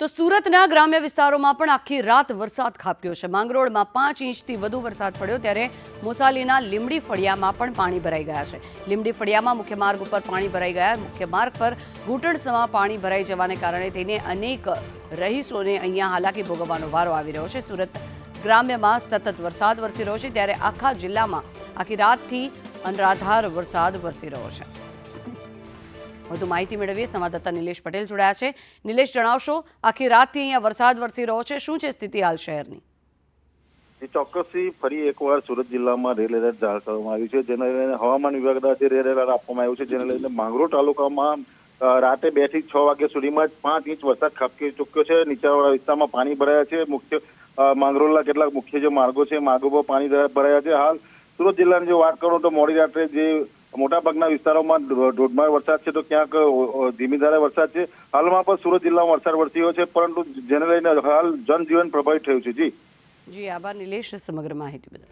તો સુરતના ગ્રામ્ય વિસ્તારોમાં પણ આખી રાત વરસાદ ખાબક્યો છે. માંગરોળમાં પાંચ ઇંચથી વધુ વરસાદ પડ્યો ત્યારે મોસાલીના લીમડી ફળિયામાં પણ પાણી ભરાઈ ગયા છે. લીમડી ફળિયામાં મુખ્ય માર્ગ ઉપર પાણી ભરાઈ ગયા. મુખ્ય માર્ગ પર ઘૂંટણસમાં પાણી ભરાઈ જવાને કારણે તેને અનેક રહીશોને અહીંયા હાલાકી ભોગવવાનો વારો આવી રહ્યો છે. સુરત ગ્રામ્યમાં સતત વરસાદ વરસી રહ્યો છે ત્યારે આખા જિલ્લામાં આખી રાતથી અનરાધાર વરસાદ વરસી રહ્યો છે. વધુ માહિતી મેળવીએ. સંવાદદાતા નિલેશ પટેલ જોડાયા છે. નિલેશ, જણાવશો, આખી રાતથી અહીંયા વરસાદ વરસી રહ્યો છે. શું છે સ્થિતિ હાલ શહેરની? ચોક્કસથી ફરી એકવાર સુરત જિલ્લામાં રેડ એલર્ટ જાહેર કરવામાં આવ્યું છે, જેને લઈને હવામાન વિભાગ દ્વારા રેલ એલર્ટ આપવામાં આવ્યું છે, જેને લઈને માંગરોળ તાલુકામાં રાતે બેથી છ વાગ્યા સુધીમાં પાંચ ઇંચ વરસાદ ખાબકી ચૂક્યો છે. નીચાણવાળા વિસ્તારમાં પાણી ભરાયા છે. મુખ્ય માંગરોળના કેટલાક મુખ્ય જે માર્ગો છે, માર્ગો પર પાણી ભરાયા છે. હાલ સુરત જિલ્લાની જો વાત કરું તો મોડી રાત્રે જે મોટાભાગના વિસ્તારોમાં ધોધમાર વરસાદ છે તો ક્યાંક ધીમી ધારે વરસાદ છે. હાલમાં પણ સુરત જિલ્લામાં વરસાદ વરસ્યો છે, પરંતુ જેને લઈને હાલ જનજીવન પ્રભાવિત થયું છે. જી. જી, આભાર નિલેશ સમગ્ર માહિતી બદલ.